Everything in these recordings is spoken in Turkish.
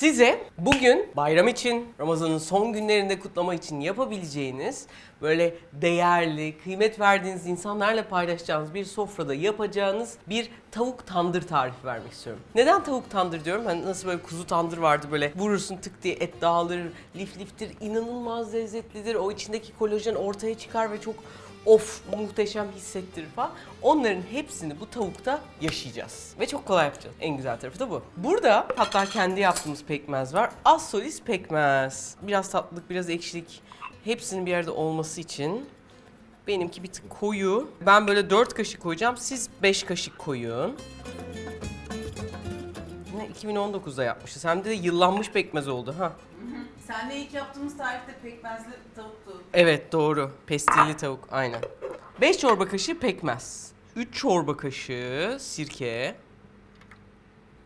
Size bugün bayram için, Ramazan'ın son günlerinde kutlama için yapabileceğiniz böyle değerli, kıymet verdiğiniz insanlarla paylaşacağınız bir sofrada yapacağınız bir tavuk tandır tarifi vermek istiyorum. Neden tavuk tandır diyorum? Hani nasıl böyle kuzu tandır vardı böyle vurursun tık diye et dağılır, lif liftir, inanılmaz lezzetlidir. O içindeki kolajen ortaya çıkar ve çok of muhteşem hissettirir falan. Onların hepsini bu tavukta yaşayacağız. Ve çok kolay yapacağız. En güzel tarafı da bu. Burada hatta kendi yaptığımız pekmez var. Assolis pekmez. Biraz tatlılık, biraz ekşilik. Hepsinin bir arada olması için benimki bir tık koyu. Ben böyle 4 kaşık koyacağım. Siz 5 kaşık koyun. Yine 2019'da yapmışız. Hem de yıllanmış pekmez oldu ha. Senle ilk yaptığımız tarifte pekmezli tavuktu. Evet doğru. Pestilli tavuk aynen. 5 çorba kaşığı pekmez. 3 çorba kaşığı sirke.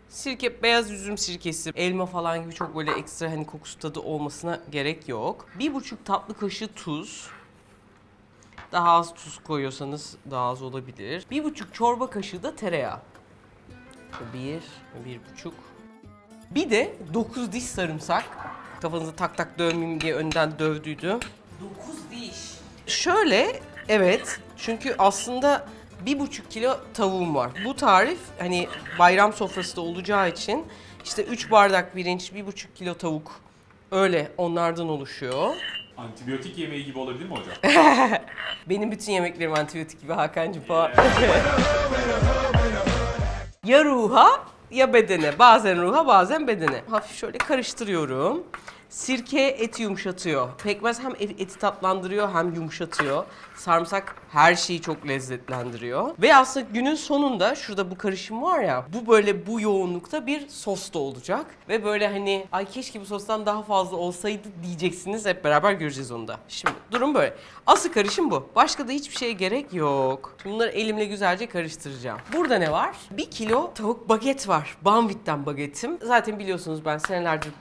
Sirke beyaz üzüm sirkesi, elma falan gibi çok böyle ekstra hani kokusu tadı olmasına gerek yok. Bir buçuk tatlı kaşığı tuz. Daha az tuz koyuyorsanız daha az olabilir. Bir buçuk çorba kaşığı da tereyağı. Bir, bir buçuk. Bir de 9 diş sarımsak. Kafanızı tak tak dövmeyeyim diye önden dövdüydü. 9 diş. Şöyle evet çünkü aslında bir buçuk kilo tavuğum var. Bu tarif hani bayram sofrası da olacağı için işte 3 bardak pirinç, bir buçuk kilo tavuk öyle onlardan oluşuyor. Antibiyotik yemeği gibi olabilir mi hocam? Benim bütün yemeklerim antibiyotik gibi Hakan'cığım falan. ya ruha ya bedene. Bazen ruha bazen bedene. Hafif şöyle karıştırıyorum. Sirke eti yumuşatıyor. Pekmez hem et- eti tatlandırıyor hem yumuşatıyor. Sarımsak her şeyi çok lezzetlendiriyor. Ve aslında günün sonunda şurada bu karışım var ya bu böyle bu yoğunlukta bir sos da olacak. Ve böyle hani ay keşke bu sostan daha fazla olsaydı diyeceksiniz. Hep beraber göreceğiz onu da. Şimdi durum böyle. Asıl karışım bu. Başka da hiçbir şeye gerek yok. Bunları elimle güzelce karıştıracağım. Burada ne var? Bir kilo tavuk baget var. Banvit'ten bagetim. Zaten biliyorsunuz ben senelerdir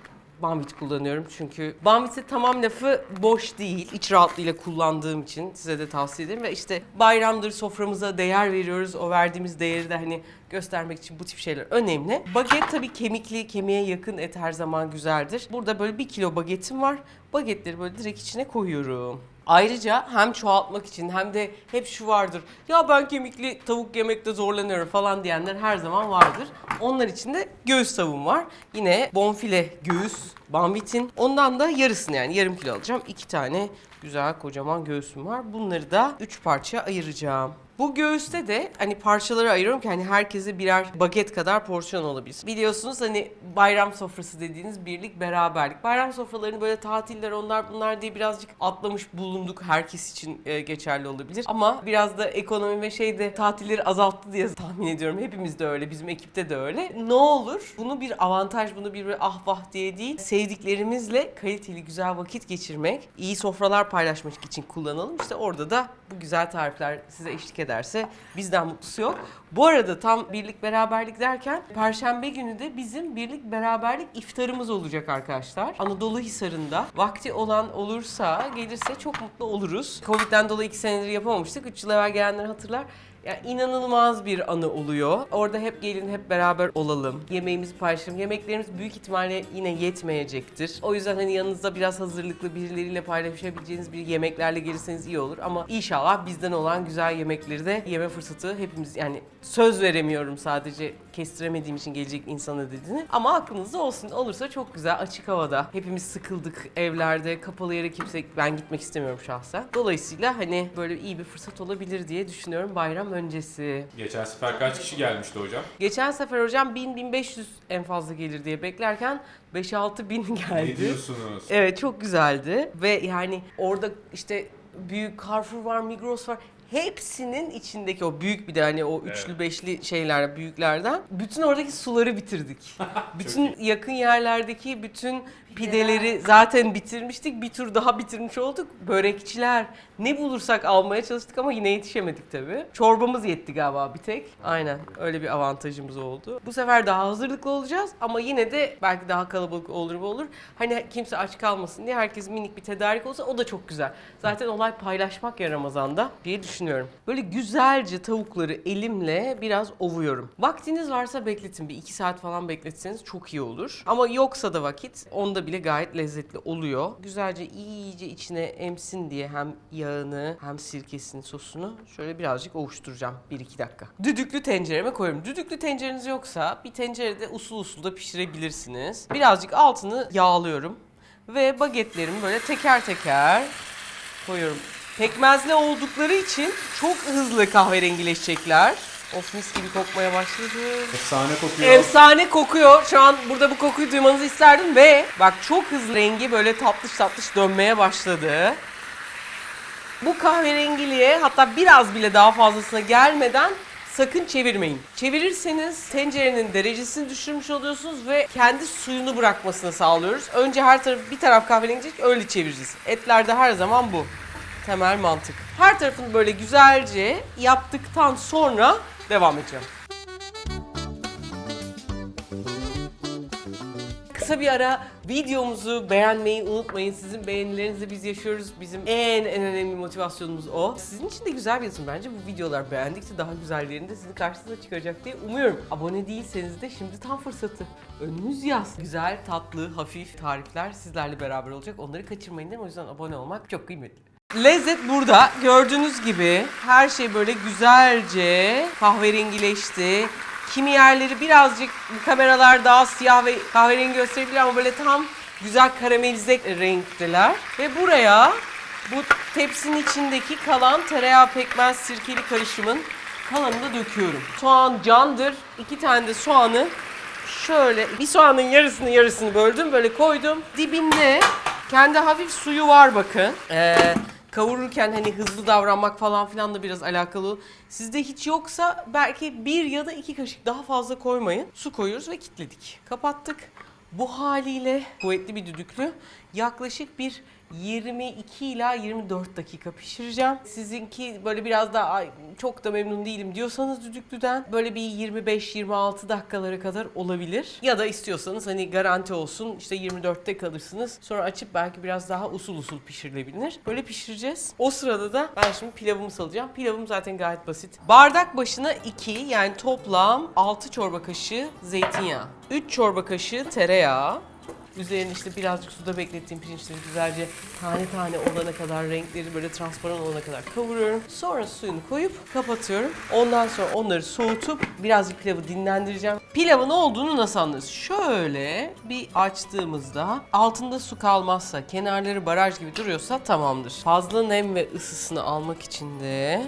Banvit kullanıyorum çünkü Banvit'e tamam lafı boş değil. İç rahatlığıyla kullandığım için size de tavsiye ederim. Ve işte bayramdır soframıza değer veriyoruz. O verdiğimiz değeri de hani göstermek için bu tip şeyler önemli. Baget tabii kemikli, kemiğe yakın et her zaman güzeldir. Burada böyle bir kilo bagetim var. Bagetleri böyle direkt içine koyuyorum. Ayrıca hem çoğaltmak için hem de hep şu vardır. Ya ben kemikli tavuk yemekte zorlanıyorum falan diyenler her zaman vardır. Onlar için de göğüs tavuğum var. Yine bonfile göğüs, banvitin. Ondan da yarısını yani yarım kilo alacağım. İki tane güzel kocaman göğsüm var. Bunları da üç parçaya ayıracağım. Bu göğüste de hani parçalara ayırıyorum ki hani herkese birer baget kadar porsiyon olabilsin. Biliyorsunuz hani bayram sofrası dediğiniz birlik beraberlik. Bayram sofralarını böyle tatiller onlar bunlar diye birazcık atlamış bulunduk. Herkes için e, geçerli olabilir. Ama biraz da ekonomi ve şey de tatilleri azalttı diye tahmin ediyorum. Hepimiz de öyle, bizim ekipte de öyle. Ne olur bunu bir avantaj, bunu bir böyle ah vah diye değil, sevdiklerimizle kaliteli güzel vakit geçirmek, iyi sofralar paylaşmak için kullanalım. İşte orada da bu güzel tarifler size eşlik ederse bizden mutlusu yok. Bu arada tam birlik beraberlik derken Perşembe günü de bizim birlik beraberlik iftarımız olacak arkadaşlar. Anadolu Hisarı'nda vakti olan olursa gelirse çok mutlu oluruz. Covid'den dolayı iki senedir yapamamıştık. Üç yıl evvel gelenler hatırlar. Ya inanılmaz bir anı oluyor. Orada hep gelin hep beraber olalım. Yemeğimizi paylaşalım. Yemeklerimiz büyük ihtimalle yine yetmeyecektir. O yüzden hani yanınızda biraz hazırlıklı birileriyle paylaşabileceğiniz bir yemeklerle gelirseniz iyi olur. Ama inşallah bizden olan güzel yemekleri de yeme fırsatı hepimiz yani söz veremiyorum sadece kestiremediğim için gelecek insana dediğini. Ama aklınızda olsun. Olursa çok güzel açık havada. Hepimiz sıkıldık evlerde. Kapalı yere kimse ben gitmek istemiyorum şahsen. Dolayısıyla hani böyle iyi bir fırsat olabilir diye düşünüyorum bayram öncesi. Geçen sefer kaç kişi gelmişti hocam? Geçen sefer hocam 1000-1500 en fazla gelir diye beklerken 5-6 bin geldi. Ne diyorsunuz? Evet çok güzeldi ve yani orada işte büyük Carrefour var, Migros var. Hepsinin içindeki o büyük bir de hani o üçlü Evet. beşli şeyler büyüklerden bütün oradaki suları bitirdik. bütün yakın yerlerdeki bütün Pideleri zaten bitirmiştik. Bir tur daha bitirmiş olduk. Börekçiler ne bulursak almaya çalıştık ama yine yetişemedik tabii. Çorbamız yetti galiba bir tek. Aynen öyle bir avantajımız oldu. Bu sefer daha hazırlıklı olacağız ama yine de belki daha kalabalık olur mu olur. Hani kimse aç kalmasın diye herkes minik bir tedarik olsa o da çok güzel. Zaten olay paylaşmak ya Ramazan'da diye düşünüyorum. Böyle güzelce tavukları elimle biraz ovuyorum. Vaktiniz varsa bekletin. Bir iki saat falan bekletseniz çok iyi olur. Ama yoksa da vakit onda bile gayet lezzetli oluyor. Güzelce iyice içine emsin diye hem yağını hem sirkesini sosunu şöyle birazcık ovuşturacağım 1-2 dakika. Düdüklü tencereme koyuyorum. Düdüklü tencereniz yoksa bir tencerede usul usul da pişirebilirsiniz. Birazcık altını yağlıyorum. Ve bagetlerimi böyle teker teker koyuyorum. Pekmezli oldukları için çok hızlı kahverengileşecekler. Of mis gibi kokmaya başladı. Efsane kokuyor. Efsane kokuyor. Şu an burada bu kokuyu duymanızı isterdim ve bak çok hızlı rengi böyle tatlış tatlış dönmeye başladı. Bu kahverengiliğe hatta biraz bile daha fazlasına gelmeden sakın çevirmeyin. Çevirirseniz tencerenin derecesini düşürmüş oluyorsunuz ve kendi suyunu bırakmasını sağlıyoruz. Önce her taraf bir taraf kahverengi öyle çevireceğiz. Etlerde her zaman bu. Temel mantık. Her tarafını böyle güzelce yaptıktan sonra devam edeceğim. Kısa bir ara videomuzu beğenmeyi unutmayın. Sizin beğenilerinizle biz yaşıyoruz. Bizim en en önemli motivasyonumuz o. Sizin için de güzel bir yazın bence. Bu videolar beğendikçe daha güzellerini de sizin karşınıza çıkacak diye umuyorum. Abone değilseniz de şimdi tam fırsatı. Önünüz yaz. Güzel, tatlı, hafif tarifler sizlerle beraber olacak. Onları kaçırmayın değil? O yüzden abone olmak çok kıymetli. Lezzet burada. Gördüğünüz gibi her şey böyle güzelce kahverengileşti. Kimi yerleri birazcık kameralar daha siyah ve kahverengi gösterebilir ama böyle tam güzel karamelize renkteler. Ve buraya bu tepsinin içindeki kalan tereyağı pekmez sirkeli karışımın kalanını da döküyorum. Soğan candır. İki tane de soğanı şöyle bir soğanın yarısını yarısını böldüm böyle koydum. Dibinde kendi hafif suyu var bakın. Ee, kavururken hani hızlı davranmak falan filan da biraz alakalı. Sizde hiç yoksa belki bir ya da iki kaşık daha fazla koymayın. Su koyuyoruz ve kilitledik. Kapattık. Bu haliyle kuvvetli bir düdüklü yaklaşık bir 22 ila 24 dakika pişireceğim. Sizinki böyle biraz daha "Ay, çok da memnun değilim diyorsanız düdüklüden böyle bir 25-26 dakikalara kadar olabilir. Ya da istiyorsanız hani garanti olsun işte 24'te kalırsınız. Sonra açıp belki biraz daha usul usul pişirilebilir. Böyle pişireceğiz. O sırada da ben şimdi pilavımı salacağım. Pilavım zaten gayet basit. Bardak başına 2 yani toplam 6 çorba kaşığı zeytinyağı. 3 çorba kaşığı tereyağı. Üzerine işte birazcık suda beklettiğim pirinçleri güzelce tane tane olana kadar, renkleri böyle transparan olana kadar kavuruyorum. Sonra suyunu koyup kapatıyorum. Ondan sonra onları soğutup birazcık pilavı dinlendireceğim. Pilavın olduğunu nasıl anlarız? Şöyle bir açtığımızda altında su kalmazsa, kenarları baraj gibi duruyorsa tamamdır. Fazla nem ve ısısını almak için de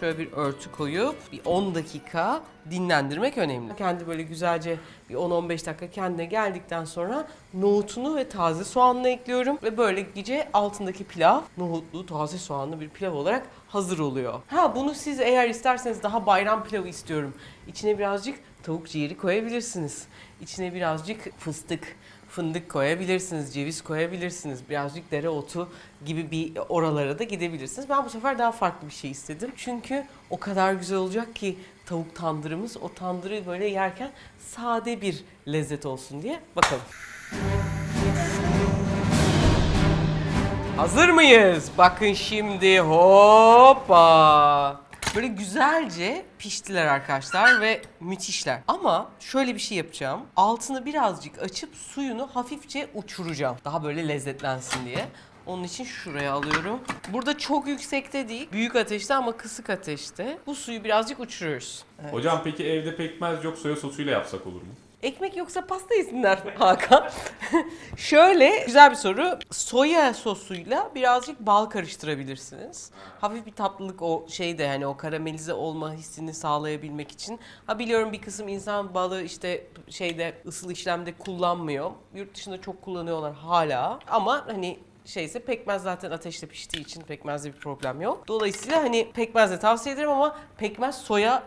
Şöyle bir örtü koyup bir 10 dakika dinlendirmek önemli. Kendi böyle güzelce bir 10-15 dakika kendine geldikten sonra nohutunu ve taze soğanını ekliyorum. Ve böyle gece altındaki pilav nohutlu taze soğanlı bir pilav olarak hazır oluyor. Ha bunu siz eğer isterseniz daha bayram pilavı istiyorum. İçine birazcık tavuk ciğeri koyabilirsiniz. İçine birazcık fıstık, fındık koyabilirsiniz, ceviz koyabilirsiniz, birazcık dereotu gibi bir oralara da gidebilirsiniz. Ben bu sefer daha farklı bir şey istedim. Çünkü o kadar güzel olacak ki tavuk tandırımız o tandırı böyle yerken sade bir lezzet olsun diye bakalım. Hazır mıyız? Bakın şimdi hoppa. Böyle güzelce piştiler arkadaşlar ve müthişler. Ama şöyle bir şey yapacağım. Altını birazcık açıp suyunu hafifçe uçuracağım. Daha böyle lezzetlensin diye. Onun için şuraya alıyorum. Burada çok yüksekte değil, büyük ateşte ama kısık ateşte. Bu suyu birazcık uçuruyoruz. Hocam peki evde pekmez yok soya sosuyla yapsak olur mu? Ekmek yoksa pasta yesinler Hakan. Şöyle güzel bir soru. Soya sosuyla birazcık bal karıştırabilirsiniz. Hafif bir tatlılık o şeyde hani o karamelize olma hissini sağlayabilmek için. Ha biliyorum bir kısım insan balı işte şeyde ısıl işlemde kullanmıyor. Yurt dışında çok kullanıyorlar hala. Ama hani şeyse pekmez zaten ateşte piştiği için pekmezde bir problem yok. Dolayısıyla hani pekmezle tavsiye ederim ama pekmez soya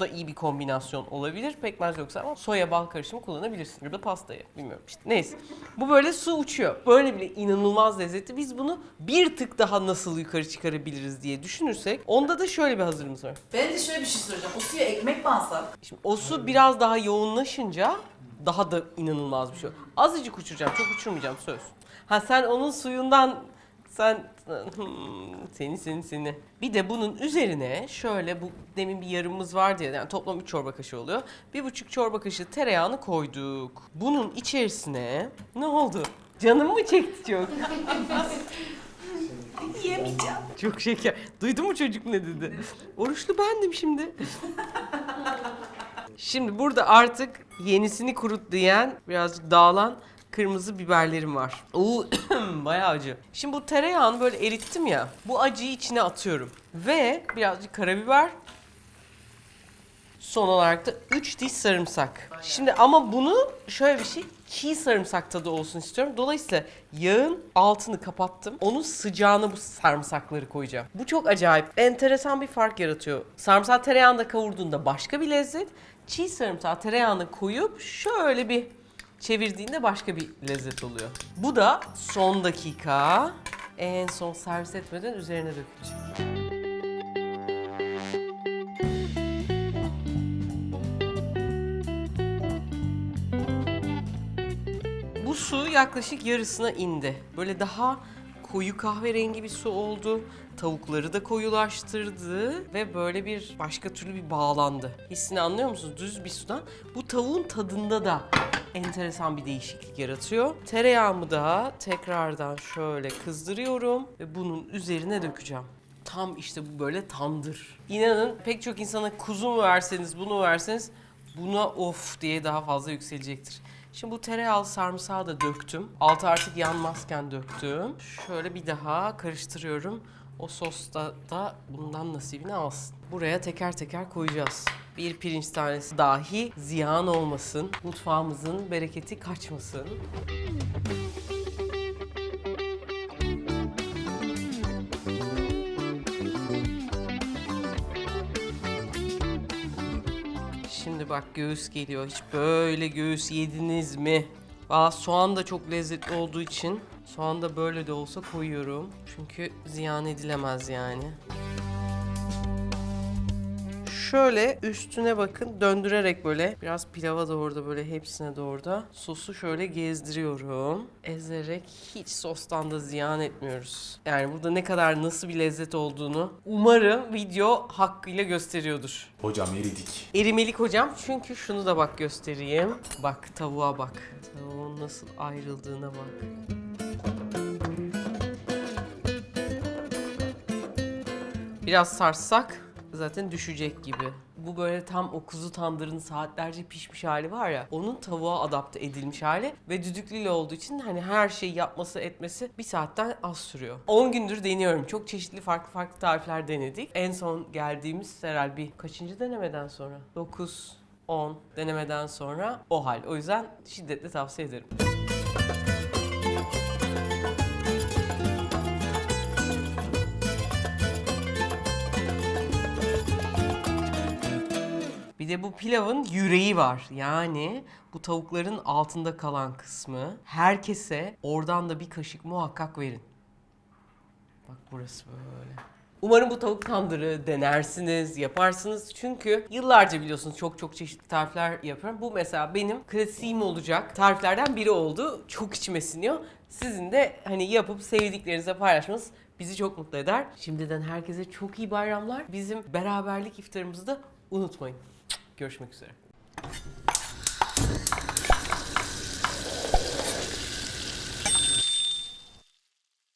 da iyi bir kombinasyon olabilir. Pekmez yoksa ama soya bal karışımı kullanabilirsin. Ya da pastayı bilmiyorum işte. Neyse. Bu böyle su uçuyor. Böyle bile inanılmaz lezzetli. Biz bunu bir tık daha nasıl yukarı çıkarabiliriz diye düşünürsek onda da şöyle bir hazırlığımız var. Ben de şöyle bir şey soracağım. O suya ekmek bansak. Şimdi o su biraz daha yoğunlaşınca daha da inanılmaz bir şey. Azıcık uçuracağım, çok uçurmayacağım söz. Ha sen onun suyundan sen Hmm, seni seni seni. Bir de bunun üzerine şöyle bu demin bir yarımımız vardı ya yani toplam 3 çorba kaşığı oluyor. Bir buçuk çorba kaşığı tereyağını koyduk. Bunun içerisine ne oldu? Canım mı çekti çok? Yiyemeyeceğim. Çok şeker. Duydun mu çocuk ne dedi? Oruçlu bendim şimdi. Şimdi burada artık yenisini kurut diyen birazcık dağılan kırmızı biberlerim var. Oo bayağı acı. Şimdi bu tereyağını böyle erittim ya. Bu acıyı içine atıyorum. Ve birazcık karabiber. Son olarak da 3 diş sarımsak. Şimdi ama bunu şöyle bir şey çiğ sarımsak tadı olsun istiyorum. Dolayısıyla yağın altını kapattım. Onun sıcağına bu sarımsakları koyacağım. Bu çok acayip. Enteresan bir fark yaratıyor. Sarımsak tereyağında kavurduğunda başka bir lezzet. Çiğ sarımsağı tereyağına koyup şöyle bir çevirdiğinde başka bir lezzet oluyor. Bu da son dakika. En son servis etmeden üzerine dökülecek. Bu su yaklaşık yarısına indi. Böyle daha koyu kahverengi bir su oldu. Tavukları da koyulaştırdı ve böyle bir başka türlü bir bağlandı. Hissini anlıyor musunuz? Düz bir sudan. Bu tavuğun tadında da enteresan bir değişiklik yaratıyor. Tereyağımı da tekrardan şöyle kızdırıyorum ve bunun üzerine dökeceğim. Tam işte bu böyle tandır. İnanın pek çok insana kuzu mu verseniz bunu verseniz buna of diye daha fazla yükselecektir. Şimdi bu tereyağlı sarımsağı da döktüm. Altı artık yanmazken döktüm. Şöyle bir daha karıştırıyorum. O sosta da bundan nasibini alsın. Buraya teker teker koyacağız. Bir pirinç tanesi dahi ziyan olmasın. Mutfağımızın bereketi kaçmasın. Bak göğüs geliyor. Hiç böyle göğüs yediniz mi? Valla soğan da çok lezzetli olduğu için soğan da böyle de olsa koyuyorum. Çünkü ziyan edilemez yani. Şöyle üstüne bakın döndürerek böyle biraz pilava doğru da böyle hepsine doğru da sosu şöyle gezdiriyorum. Ezerek hiç sostan da ziyan etmiyoruz. Yani burada ne kadar nasıl bir lezzet olduğunu umarım video hakkıyla gösteriyordur. Hocam eridik. Erimelik hocam çünkü şunu da bak göstereyim. Bak tavuğa bak. Tavuğun nasıl ayrıldığına bak. Biraz sarsak zaten düşecek gibi. Bu böyle tam o kuzu tandırın saatlerce pişmiş hali var ya onun tavuğa adapte edilmiş hali ve düdüklüyle olduğu için hani her şeyi yapması etmesi bir saatten az sürüyor. 10 gündür deniyorum. Çok çeşitli farklı farklı tarifler denedik. En son geldiğimiz herhalde bir kaçıncı denemeden sonra? 9 10 denemeden sonra o hal. O yüzden şiddetle tavsiye ederim. De bu pilavın yüreği var. Yani bu tavukların altında kalan kısmı. Herkese oradan da bir kaşık muhakkak verin. Bak burası böyle. Umarım bu tavuk tandırı denersiniz, yaparsınız. Çünkü yıllarca biliyorsunuz çok çok çeşitli tarifler yapıyorum. Bu mesela benim klasiğim olacak tariflerden biri oldu. Çok içime siniyor. Sizin de hani yapıp sevdiklerinize paylaşmanız bizi çok mutlu eder. Şimdiden herkese çok iyi bayramlar. Bizim beraberlik iftarımızı da unutmayın. Görüşmek üzere.